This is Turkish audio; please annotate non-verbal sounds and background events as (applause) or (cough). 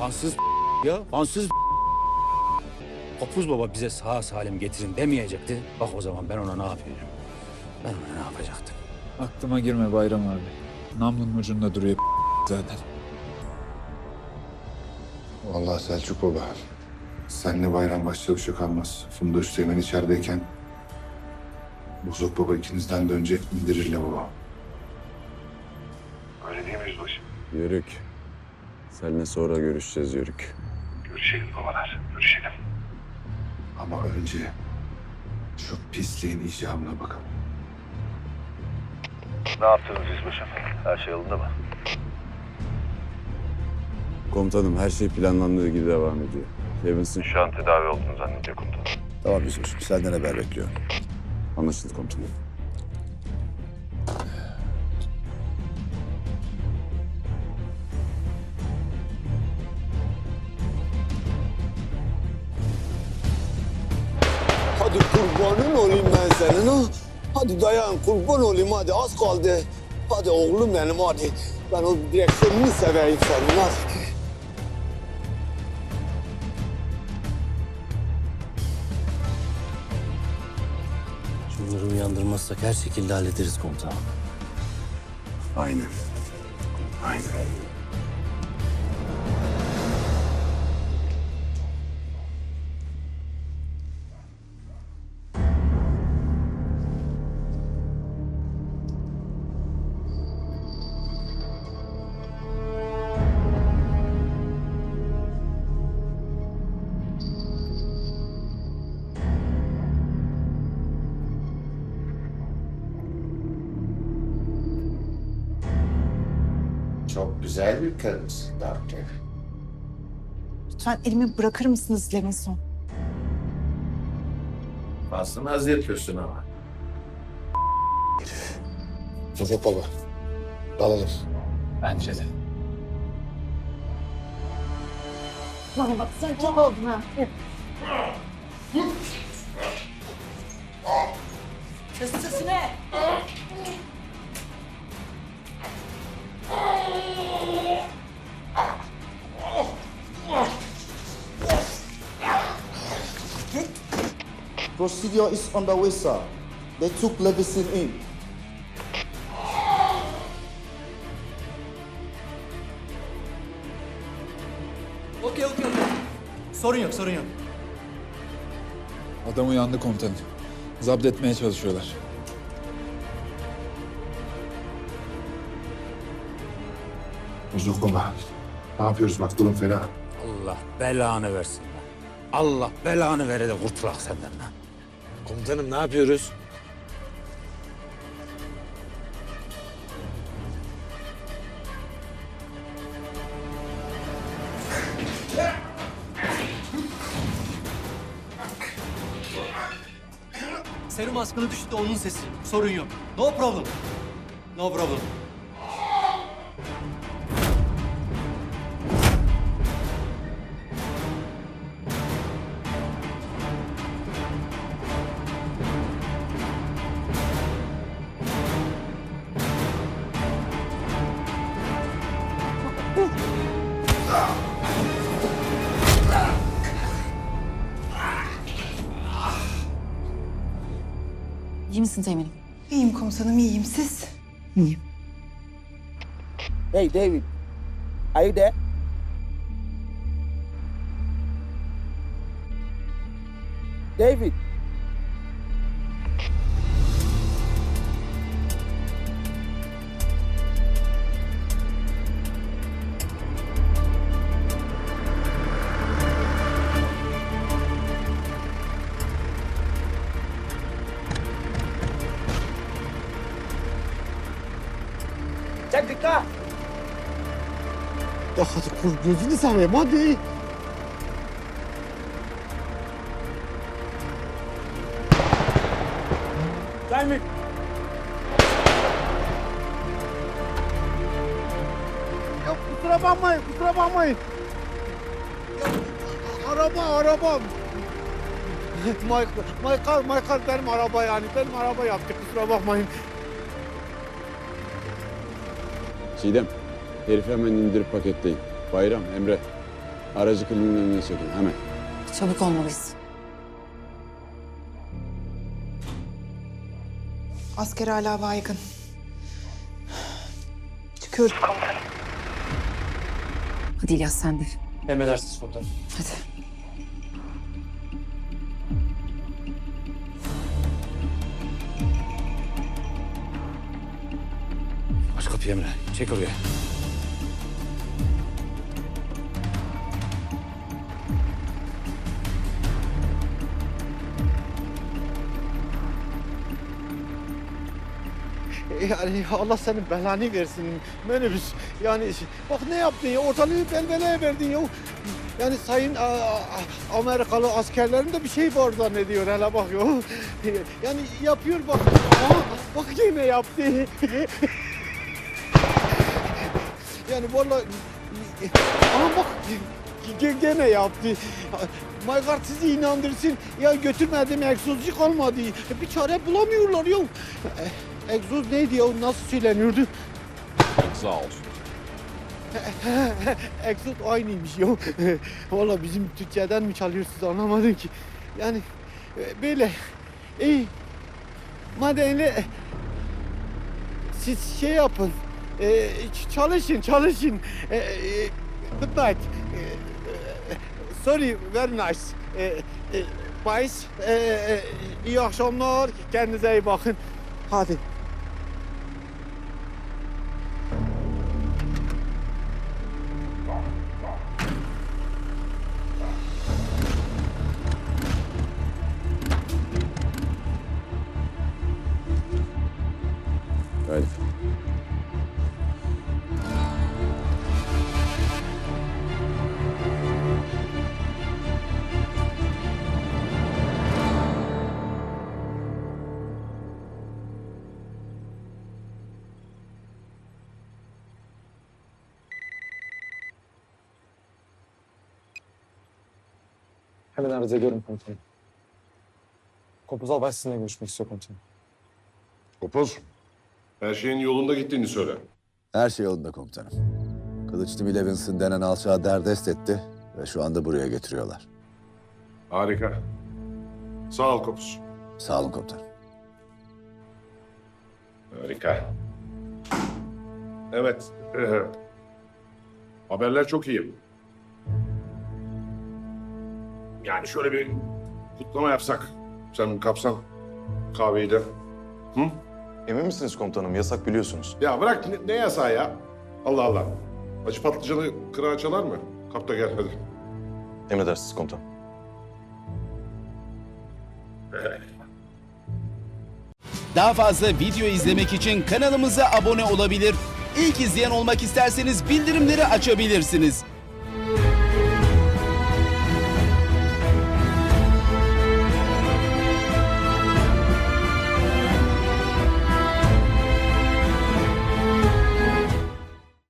Kansız (laughs) ya, kansız (laughs) Kopuz baba bize sağ salim getirin demeyecekti. Bak o zaman ben ona ne yapıyorum? Ben ona ne yapacaktım? Aklıma girme Bayram abi. Namlunun ucunda duruyor (laughs) zaten. Vallahi Selçuk Baba. Senle Bayram başçavuşu kalmaz. Funda Üsteğmen içerideyken... Bozok Baba ikinizden de önce indirir baba. Öyle değil mi yüzbaşı? Yörük. Seninle sonra görüşeceğiz Yörük. Görüşelim babalar, görüşelim. Ama önce şu pisliğin icabına bakalım. Ne yaptınız yüzbaşım? Her şey yolunda mı? Komutanım her şey planlandığı gibi devam ediyor. Levinson Şu an tedavi olduğunu zannediyor komutanım. Tamam yüzbaşım. Senden haber bekliyorum. anlaşıldı komutanım. Kurbanın olayım ben senin ha. Hadi dayan kurban olayım hadi az kaldı. Hadi oğlum benim hadi. Ben o direksiyonunu seveyim senin hadi. Şunları uyandırmazsak her şekilde hallederiz komutanım. Aynen. Aynen. Çok güzel bir karısın Doctor. Lütfen elimi bırakır mısınız Levinson? Fazla naz yapıyorsun ama. Bozok Baba. Dalalım. Bence de. Bana bak sen çok oldun ha. Sesine. Procedure is underway sir. They took Levison in. Okey okey okey. Sorun yok sorun yok. Adam uyandı komutanım. Zapt etmeye çalışıyorlar. Baba. Ne yapıyoruz bak durum fena. Allah belanı versin lan. Allah belanı vere de kurtulak senden lan. Komutanım ne yapıyoruz? Serum askılı düştü onun sesi. Sorun yok. No problem. No problem. İyi misin Teğmen'im? İyiyim komutanım, iyiyim. Siz? Hey David. Are you there? David. Dikkat. Ya hadi kur gözünü seveyim hadi. Gelme. Ya kusura bakmayın, kusura bakmayın. Ya, araba, araba. Michael, Michael, Michael benim araba yani. Benim araba yaptı, kusura bakmayın. Çiğdem, herifi hemen indirip paketleyin. Bayram, Emre, Aracı kliniğin önüne çekin hemen. Çabuk olmalıyız. Asker hala baygın. Çıkıyoruz komutanım. Hadi İlyas sen de. Emredersiniz komutanım. Hadi. Aç kapıyı Emre. Çek oraya. Yani Allah senin belanı versin menübüs. Yani bak ne yaptın ya ortalığı belveleye verdin ya. Yani sayın a, a- Amerikalı askerlerin de bir şey var zannediyor hele bak ya. Yani yapıyor bak. Aha, bak yine yaptı. Yani vallahi Aha bak ge- gene yaptı. Maygart sizi inandırsın. Ya götürmedim egzozcu kalmadı. Bir çare bulamıyorlar ya. E, Egzoz neydi ya? Nasıl söyleniyordu? (laughs) Egzoz aynıymış ya. (laughs) Valla bizim Türkçeden mi çalıyorsunuz anlamadım ki. Yani e, böyle iyi. Madem öyle siz şey yapın. E, çalışın, çalışın. E, e, good night. E, e, sorry, very nice. E, e, bye. E, e, iyi akşamlar. Kendinize iyi bakın. Hadi. Haydi. Hemen arz ediyorum komutanım. Kopuz Albay sizinle görüşmek istiyor komutanım. Kopuz, her şeyin yolunda gittiğini söyle. Her şey yolunda komutanım. Kılıçlı Levinson denen alçağı derdest etti ve şu anda buraya getiriyorlar. Harika. Sağ ol Kopuz. Sağ olun komutanım. Harika. Evet. (laughs) haberler çok iyi. Yani şöyle bir kutlama yapsak. Sen kapsan kahveyi de. Hı? Emin misiniz komutanım? Yasak biliyorsunuz. Ya bırak ne, ne yasağı ya? Allah Allah. Acı patlıcanı kırağa çalar mı? Kap da gel hadi. Emredersiniz komutanım. Daha fazla video izlemek için kanalımıza abone olabilir. İlk izleyen olmak isterseniz bildirimleri açabilirsiniz.